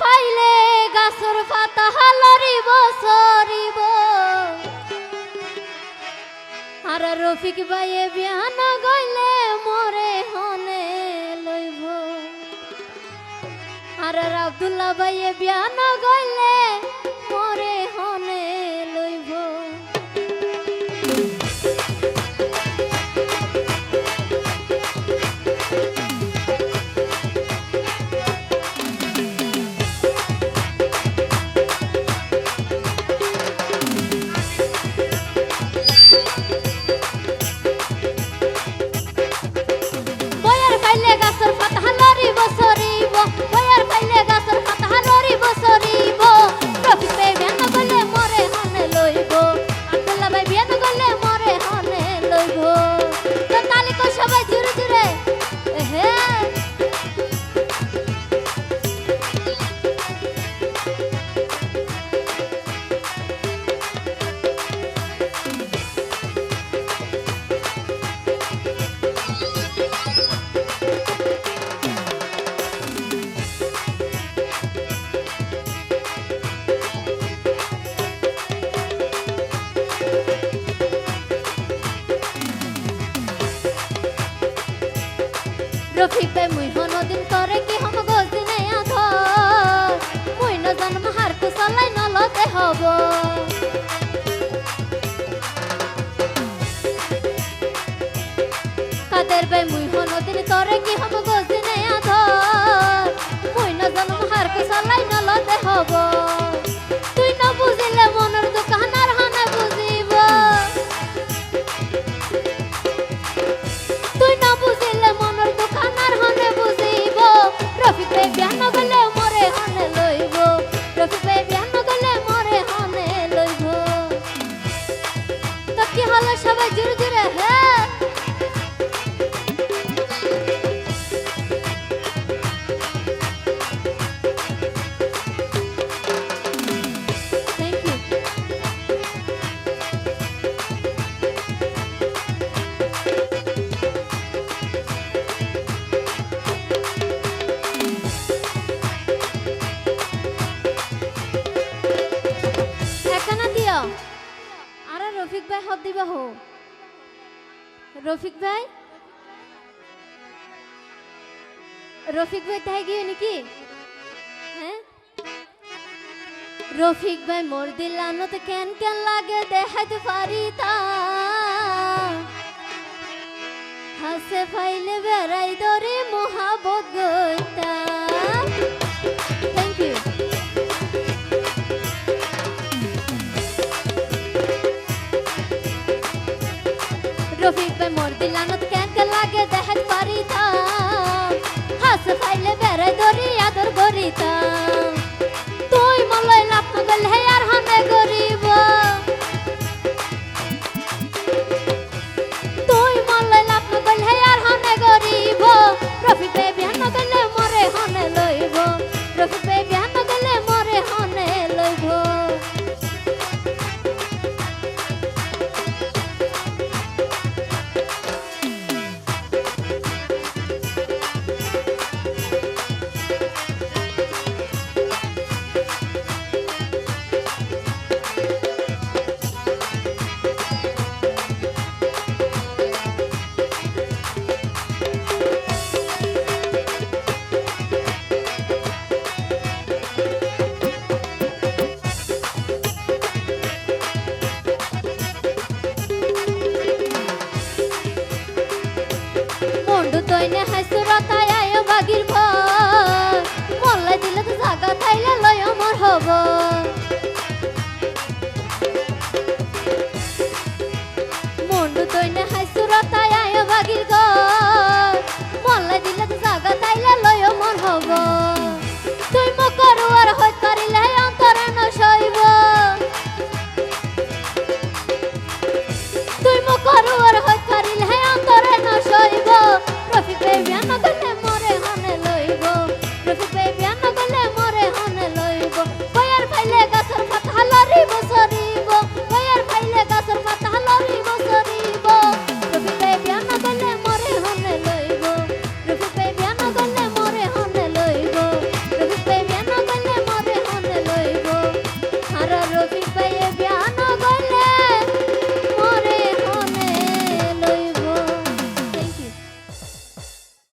ফাইলে গাছর পাতা হালরিব সরিব আর রফিক ভাইয়ে বিয়ান গইলে মরে হনে লইব। আর আব্দুল্লাহ ভাইয়ে বিয়ান গইলে রফিক ভাই মুই হনদিন করে কি হম গজদিনে আধর মুই ন জন্ম হার কুশলাই নলতে হব। কাদের ভাই মুই কি হম হলো সবাই জোরে জোরে হ্যাঁ। রফিক ভাই হদ দিবা হো। রফিক ভাই? রফিক ভাই তাই গিয়ে নাকি? হ্যাঁ? রফিক ভাই মোর দিলানো তো কেন কেন লাগে দেখাতে পারি তা। হাসে ফাইলে বেড়াই দরে মহাবত গইতা। থ্যাংক ইউ রফিক ভাই মোর দিলানত কেন কে লাগে দেখাত পারিতাম হাস ফাইলে বেড়াই দরি আদর করিতাম हसन